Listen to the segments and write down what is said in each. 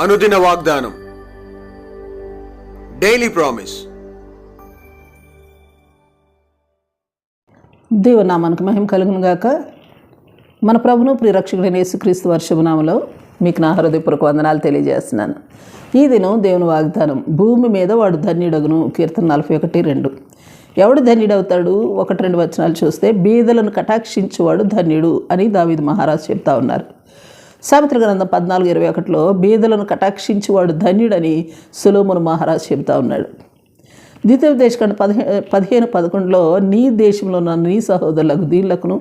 అనుదిన వాగ్దానం. Daily promise దేవనామానికి మహిమ కలుగును గాక. మన ప్రభును ప్రియరక్షకుడైన యేసుక్రీస్తు వర్షభనామలో మీకు నా హృదయపూర్వక వందనాలు తెలియజేస్తున్నాను. ఈ దినం దేవుని వాగ్దానం భూమి మీద వాడు ధన్యుడగును కీర్తన నలభై ఒకటి రెండు. ఎవడు ధన్యుడవుతాడు? ఒకటి రెండు వచనాలు చూస్తే బీదలను కటాక్షించేవాడు ధన్యుడు అని దావిద్ మహారాజు చెప్తా ఉన్నారు. సావిత్రి గ్రంథం పద్నాలుగు ఇరవై ఒకటిలో బీదలను కటాక్షించేవాడు ధన్యుడని సులోమును మహారాజు చెబుతా ఉన్నాడు. ద్వితీయ దేశకండ పదిహే పదిహేను పదకొండులో నీ దేశంలో ఉన్న నీ సహోదరులకు దీనులకును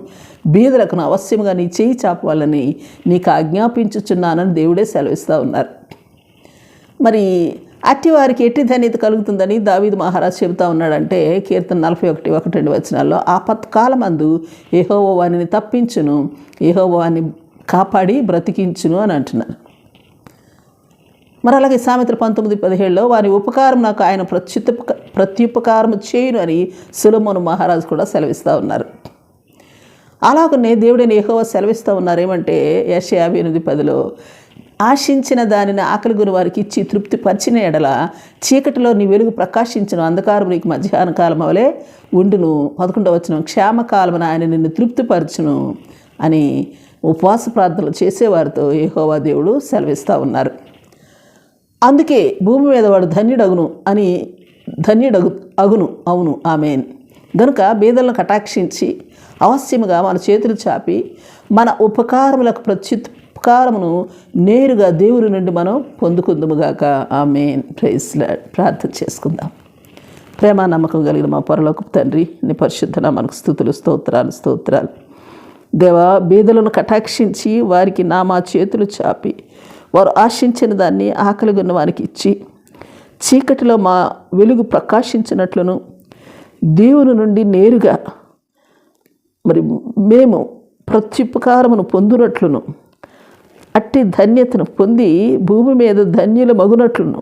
బీదలకును అవశ్యముగా నీ చేయి చాపవాలని నీకు ఆజ్ఞాపించుచున్నానని దేవుడే సెలవిస్తూ ఉన్నారు. మరి అట్టి వారికి ఎట్టి ధన్యత కలుగుతుందని దావీద్ మహారాజ్ చెబుతా ఉన్నాడంటే కీర్తన నలభై ఒకటి ఒకటి రెండు వచనాల్లో ఆపత్కాలమందు ఏహోవో వాణిని తప్పించును. ఏహోవో వారిని కాపాడి బ్రతికించును అని అంటున్నారు మరి అలాగే సామెతలు పంతొమ్మిది పదిహేడులో వారి ఉపకారం నాకు ఆయన ప్రత్యుప ప్రత్యుపకారం చేయును అని సులమోను మహారాజు కూడా సెలవిస్తూ ఉన్నారు. అలాగనే దేవుడిని ఏహోవా సెలవిస్తూ ఉన్నారు ఏమంటే యశ యాభై ఎనిమిది పదిలో ఆశించిన దానిని ఆకలి గురి వారికి ఇచ్చి తృప్తి పరిచిన ఎడల చీకటిలో నీ వెలుగు ప్రకాశించను. అంధకారం నీకు మధ్యాహ్న కాలం అవలే ఉండును. పదకొండవచ్చును క్షేమకాలమున ఆయన నిన్ను తృప్తిపరచును అని ఉపవాస ప్రార్థనలు చేసేవారితో యహోవా దేవుడు సెలవిస్తూ ఉన్నారు. అందుకే భూమి మీద వాడు ధన్యుడగును అని ధన్యుడగు అగును. అవును. ఆమెన్. గనుక బీదలను కటాక్షించి అవశ్యముగా మన చేతులు చాపి మన ఉపకారములకు ప్రత్యుపకారమును నేరుగా దేవుడి నుండి మనం పొందుకుందుముగాక ఆమెన్. ప్రైజ్ ప్రార్థన చేసుకుందాం. ప్రేమ నమ్మకం కలిగిన మా పొరలోకి తండ్రి నీ పరిశుద్ధ మనకు స్థుతులు స్తోత్రాలు స్తోత్రాలు. దేవా బీదలను కటాక్షించి వారికి నా మా చేతులు చాపి వారు ఆశించిన దాన్ని ఆకలిగొన్న వారికి ఇచ్చి చీకటిలో మా వెలుగు ప్రకాశించినట్లును దేవుని నుండి నేరుగా మరి మేము ప్రత్యుపకారమును పొందునట్లును అట్టి ధన్యతను పొంది భూమి మీద ధన్యుల మగునట్లును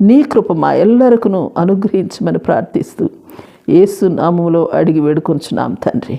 నీ కృప మా ఎల్లరకును అనుగ్రహించమని ప్రార్థిస్తూ ఏసు నామములో అడిగి వేడుకొంచున్నాం తండ్రి.